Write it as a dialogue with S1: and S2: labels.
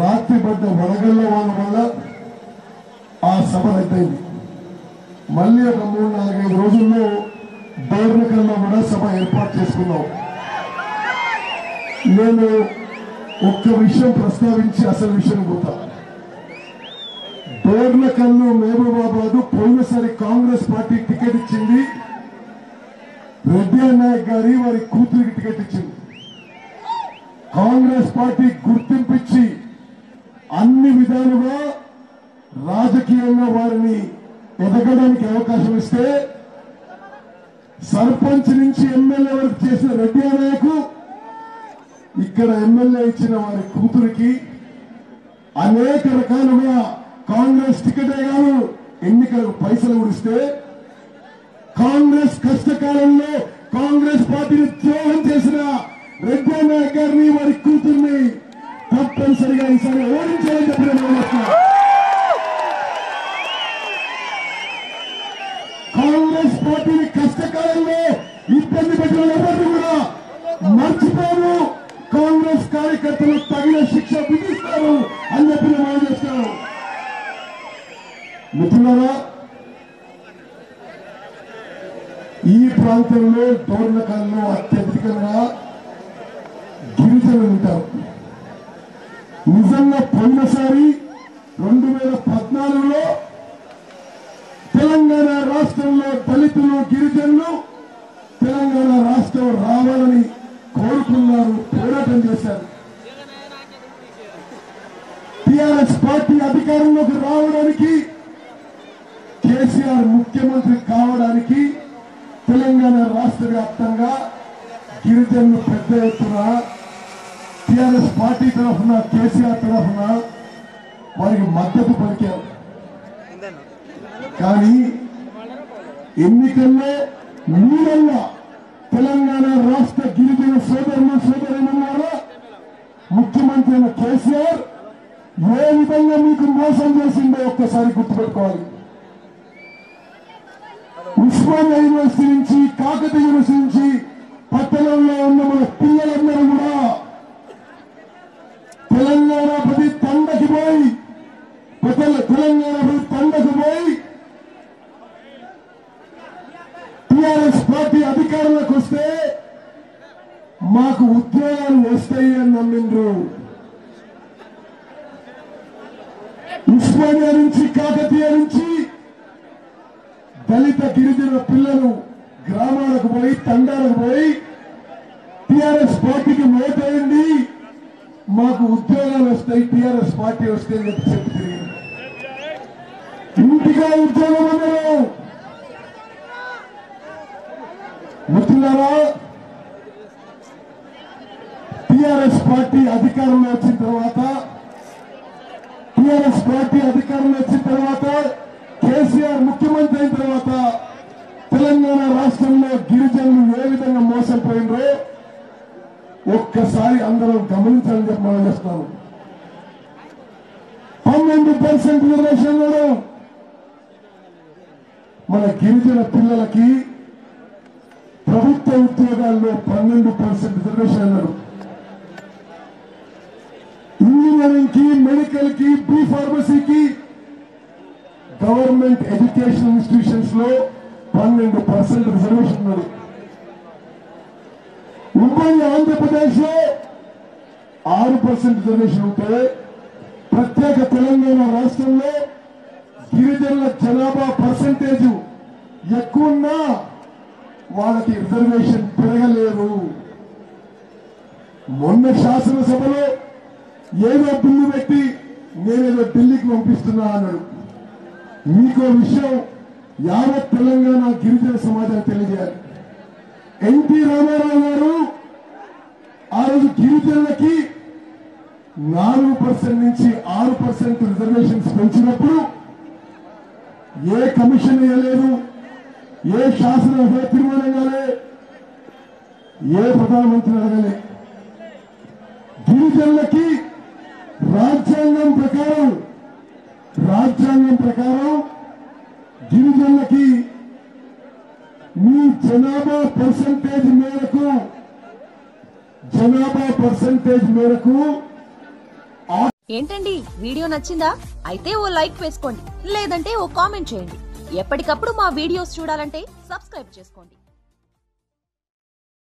S1: రాత్రి పడ్డ వడగళ్ళ వాళ్ళ వల్ల ఆ సభ రద్దయింది. మళ్ళీ ఒక మూడు నాలుగైదు రోజుల్లో డోర్నకల్లో కూడా సభ ఏర్పాటు చేసుకున్నాం. నేను ఒక్క విషయం ప్రస్తావించి అసలు విషయం పోతాను పేర్లకల్లు మహబూబాబాద్ పోయినసారి కాంగ్రెస్ పార్టీ టికెట్ ఇచ్చింది. రెడ్డి నాయక్ గారి వారి కూతురికి టికెట్ ఇచ్చింది. కాంగ్రెస్ పార్టీ గుర్తింపిచ్చి అన్ని విధాలుగా రాజకీయంగా వారిని ఎదగడానికి అవకాశం ఇస్తే సర్పంచ్ నుంచి ఎమ్మెల్యే వరకు చేసిన రెడ్డి నాయకు ఇక్కడ ఎమ్మెల్యే ఇచ్చిన వారి కూతురికి అనేక రకాలుగా కాంగ్రెస్ టికెటే కాదు ఎన్నికలకు పైసలు ఉడిస్తే కాంగ్రెస్ కష్టకాలంలో కాంగ్రెస్ పార్టీని ద్రోహం చేసిన రెడ్డి నాయక్ గారిని వారి కూతుర్ని తప్పనిసరిగా ఈసారి ఓడించాలని చెప్పిన కాంగ్రెస్ పార్టీని కష్టకాలంలో ఇబ్బంది పెట్టిన ఎవరిని కూడా మర్చిపోను కాంగ్రెస్ కార్యకర్తలు తగిన శిక్ష విధిస్తారు అని చెప్పి నేను మనం చేస్తాను మిత్రులారా ఈ ప్రాంతంలో డోర్నకాల్లో అత్యధికంగా గిరిజనులు ఉంటారు. నిజంగా పోయినసారి రెండు వేల పద్నాలుగులో తెలంగాణ రాష్ట్రంలో దళితులు గిరిజనులు తెలంగాణ రాష్ట్రం రావాలని కోరుకున్నారు పోరాటం చేశారు. టిఆర్ఎస్ పార్టీ అధికారంలోకి రావడానికి కేసీఆర్ ముఖ్యమంత్రి కావడానికి తెలంగాణ రాష్ట్ర వ్యాప్తంగా గిరిజనులు పెద్ద ఎత్తున టిఆర్ఎస్ పార్టీ తరఫున కేసీఆర్ తరఫున వారికి మద్దతు పలికారు. కానీ ఎన్నికల్లో మీరల్లా తెలంగాణ రాష్ట్ర గిరిజన సోదరులు సోదరులున్నారా ముఖ్యమంత్రి అయిన కేసీఆర్ ఏ విధంగా మీకు మోసం చేసిందో ఒక్కసారి గుర్తుపెట్టుకోవాలి ఉస్మానియా యూనివర్సిటీ నుంచి కాకతీయ నుంచి పట్టణంలో ఉన్న మన పిల్లలందరూ కూడా తెలంగాణ ప్రతి తండకి పోయి తెలంగాణ ప్రతి తండకు పోయి టిఆర్ఎస్ పార్టీ అధికారంలోకి వస్తే మాకు ఉద్యోగాలు వస్తాయి అని నమ్మిండ్రు. ఉస్మానియా నుంచి కాకతీయ నుంచి దళిత గిరిజన పిల్లలు గ్రామాలకు పోయి తండాలకు పోయి టిఆర్ఎస్ పార్టీకి ఓటేయండి మాకు ఉద్యోగాలు వస్తాయి టిఆర్ఎస్ పార్టీ వస్తే అని చెప్పి చెప్పి తిరిగింది. ఇంటిగా ఉద్యోగం అందరూ. మిత్రులారా టిఆర్ఎస్ పార్టీ అధికారంలో వచ్చిన తర్వాత టిఆర్ఎస్ పార్టీ అధికారంలో వచ్చిన తర్వాత కేసీఆర్ ముఖ్యమంత్రి అయిన తర్వాత గిరిజనులు ఏ విధంగా మోసపోయినరో ఒక్కసారి అందరం గమనించాలని చెప్పి మనం చేస్తున్నాను పన్నెండు పర్సెంట్ రిజర్వేషన్లలో మన గిరిజన పిల్లలకి ప్రభుత్వ ఉద్యోగాల్లో పన్నెండు పర్సెంట్ రిజర్వేషన్ అన్నారు. ఇంజనీరింగ్కి మెడికల్కి బీ ఫార్మసీకి గవర్నమెంట్ ఎడ్యుకేషన్ ఇన్స్టిట్యూషన్స్లో పన్నెండు పర్సెంట్ రిజర్వేషన్ ఉన్నది ఉమ్మడి ఆంధ్రప్రదేశ్ ఆరు పర్సెంట్ రిజర్వేషన్ ఉంటే ప్రత్యేక తెలంగాణ రాష్ట్రంలో గిరిజనుల జనాభా పర్సంటేజ్ ఎక్కువన్నా వాళ్ళకి రిజర్వేషన్ పెరగలేదు. మొన్న శాసనసభలో ఏదో బిల్లు పెట్టి నేనేదో ఢిల్లీకి పంపిస్తున్నా అన్నాడు. మీకో విషయం యావత్ తెలంగాణ గిరిజన సమాజానికి తెలియజేయాలి. ఎన్టీ రామారావు గారు ఆ రోజు గిరిజనులకి నాలుగు పర్సెంట్ నుంచి ఆరు పర్సెంట్ రిజర్వేషన్స్ పెంచినప్పుడు ఏ కమిషన్ ఇవ్వలేదు ఏ శాసన తీర్మానం కాలే ఏ ప్రధానమంత్రి అడగలే. గిరిజనులకి రాజ్యాంగం ప్రకారం రాజ్యాంగం ప్రకారం గిరిజనులకి మీ జనాభా పర్సంటేజ్ మేరకు జనాభా పర్సంటేజ్ మేరకు
S2: ఏంటండి? వీడియో నచ్చిందా? అయితే ఓ లైక్ వేసుకోండి. లేదంటే ఓ కామెంట్ చేయండి. ఎప్పటికప్పుడు మా వీడియోస్ చూడాలంటే సబ్స్క్రైబ్ చేసుకోండి.